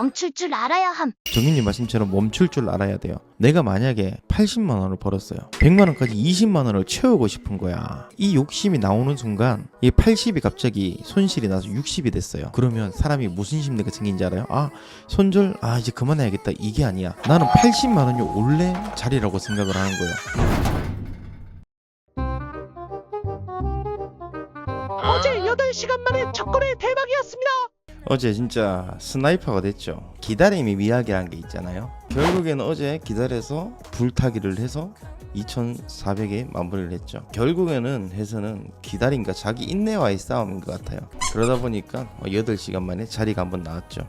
멈출 줄 알아야 함. 정인님 말씀처럼 멈출 줄 알아야 돼요. 내가 만약에 80만 원을 벌었어요. 100만 원까지 20만 원을 채우고 싶은 거야. 이 욕심이 나오는 순간 이 80이 갑자기 손실이 나서 60이 됐어요. 그러면 사람이 무슨 심리가 생긴지 알아요? 아 손절 아 이제 그만해야겠다 이게 아니야. 나는 80만 원이 원래 자리라고 생각을 하는 거예요. 어제 8시간 만에 첫 거래 대박이었습니다. 어제 진짜 스나이퍼가 됐죠. 기다림이 미학이라는 게 있잖아요. 결국에는 어제 기다려서 불타기를 해서 2,400에 마무리를 했죠. 결국에는 해서는 기다림과 자기 인내와의 싸움인 것 같아요. 그러다 보니까 8시간 만에 자리가 한번 나왔죠.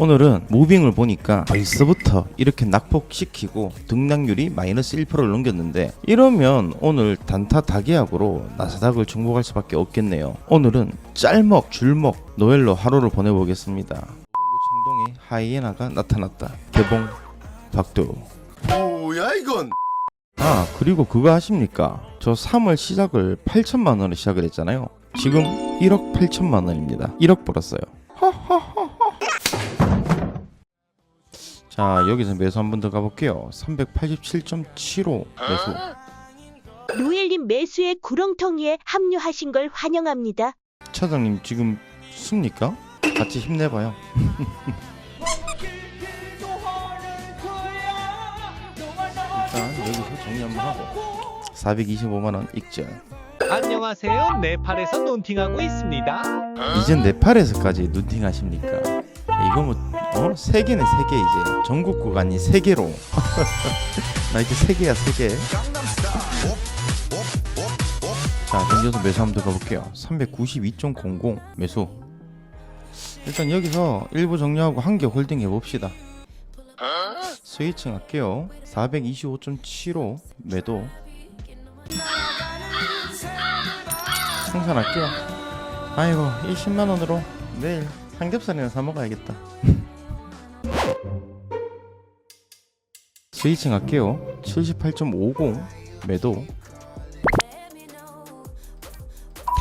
오늘은 무빙을 보니까 벌써부터 이렇게 낙폭시키고 등락률이 마이너스 1%를 넘겼는데 이러면 오늘 단타 다계약으로 나사닥을 정복할 수밖에 없겠네요. 오늘은 짤먹 줄먹 노엘로 하루를 보내보겠습니다. 청동에 하이에나가 나타났다. 개봉 박두. 뭐야 이건? 아 그리고 그거 아십니까? 저 3월 시작을 8천만 원으로 시작을 했잖아요. 지금 1억 8천만 원입니다. 1억 벌었어요. 자 여기서 매수 한 번 더 가볼게요. 387.75 매수. 노엘님 매수의 구렁텅이에 합류하신 걸 환영합니다. 차장님 지금 씁니까? 같이 힘내봐요. 일단 여기서 정리 한번 하고 425만 원 익절. 안녕하세요. 네팔에서 논팅하고 있습니다. 이젠 네팔에서까지 눈팅 하십니까? 이거 뭐 어? 세계네 세계 이제. 전국구가 아닌 세계로. 나 이제 세계야 세계. 자 넘겨서 매수 한번 더 가볼게요. 392.00 매수. 일단 여기서 일부 정리하고 한 개 홀딩 해봅시다. 스위칭 할게요. 425.75 매도. 생산할게요. 아이고 이 10만 원으로 내일 삼겹살이나 사 먹어야겠다 스위칭 할게요. 78.50 매도.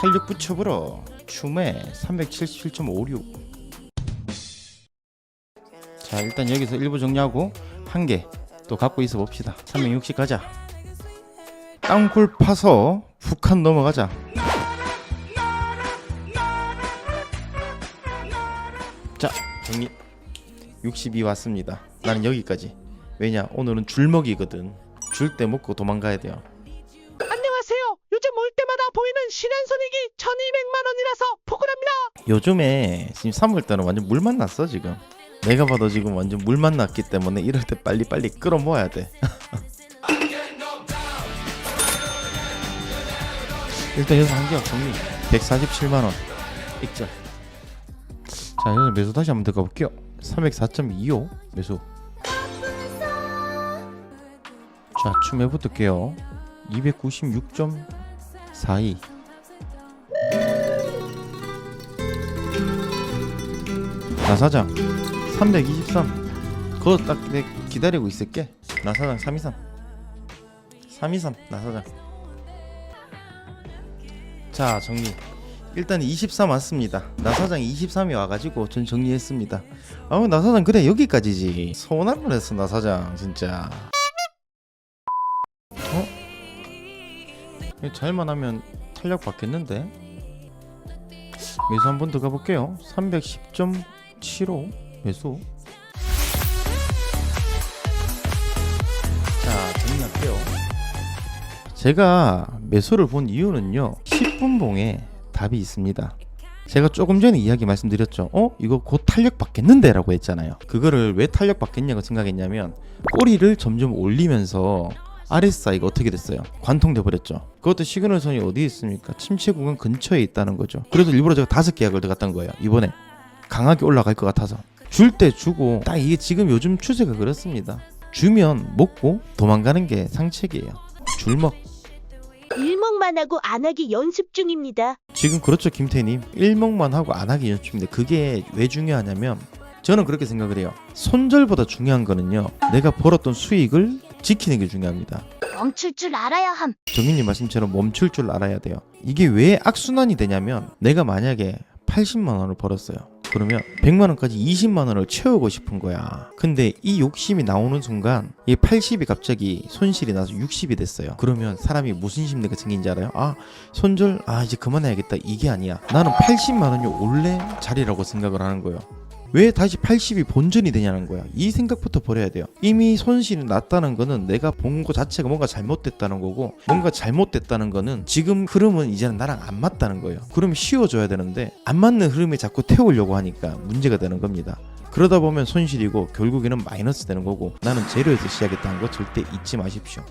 탄력 붙여버려 춤에 377.56자 일단 여기서 일부 정리하고 한 개 또 갖고 있어 봅시다. 360 가자. 땅굴 파서 북한 넘어가자. 자 정리. 62 왔습니다. 나는 여기까지 왜냐 오늘은 줄먹이거든. 줄 때 먹고 도망가야 돼요. 안녕하세요. 요즘 올 때마다 보이는 실현손익이 1200만 원이라서 포근합니다. 요즘에 지금 3월달은 완전 물만 났어 지금. 내가 봐도 지금 완전 물만 났기 때문에 이럴 때 빨리빨리 끌어모아야 돼. 일단 여기서 한개약 정리. 147만원. 익절. 자 여기서 매수 다시 한번 들어가 볼게요. 304.25 매수 자 춤에 붙을게요. 296.42 나사장 323 그거 딱 내 기다리고 있을게. 나사장 323 323 나사장. 자 정리. 일단 23 왔습니다. 나사장 23이 와가지고 전 정리했습니다. 아우 나사장 그래 여기까지지. 서운할 뻔했어 나사장 진짜 잘만 하면 탄력 받겠는데? 매수 한 번 더 가볼게요. 310.75 매수. 자 정리할게요. 제가 매수를 본 이유는요. 10분 봉에 답이 있습니다. 제가 조금 전에 이야기 말씀드렸죠. 어? 이거 곧 탄력 받겠는데? 라고 했잖아요. 그거를 왜 탄력 받겠냐고 생각했냐면 꼬리를 점점 올리면서 RSI가 어떻게 됐어요? 관통돼 버렸죠. 그것도 시그널선이 어디에 있습니까? 침체 구간 근처에 있다는 거죠. 그래서 일부러 제가 다섯 계약을 들어갔던 거예요. 이번에 강하게 올라갈 것 같아서 줄 때 주고 딱 이게 지금 요즘 추세가 그렇습니다. 주면 먹고 도망가는 게 상책이에요. 줄먹. 일목만 하고 안 하기 연습 중입니다. 지금 그렇죠 김태님 일목만 하고 안 하기 연습인데 그게 왜 중요하냐면 저는 그렇게 생각을 해요. 손절보다 중요한 거는요. 내가 벌었던 수익을 지키는 게 중요합니다. 멈출 줄 알아야 함. 정민님 말씀처럼 멈출 줄 알아야 돼요. 이게 왜 악순환이 되냐면 내가 만약에 80만 원을 벌었어요. 그러면 100만 원까지 20만 원을 채우고 싶은 거야. 근데 이 욕심이 나오는 순간 이 80이 갑자기 손실이 나서 60이 됐어요. 그러면 사람이 무슨 심리가 생긴지 알아요? 아 손절 아 이제 그만해야겠다 이게 아니야. 나는 80만 원이 원래 자리라고 생각을 하는 거예요. 왜 다시 80이 본전이 되냐는 거야. 이 생각부터 버려야 돼요. 이미 손실이 났다는 거는 내가 본 거 자체가 뭔가 잘못됐다는 거고 뭔가 잘못됐다는 거는 지금 흐름은 이제는 나랑 안 맞다는 거예요. 그럼 쉬워져야 되는데 안 맞는 흐름에 자꾸 태우려고 하니까 문제가 되는 겁니다. 그러다 보면 손실이고 결국에는 마이너스 되는 거고 나는 제로에서 시작했다는 거 절대 잊지 마십시오.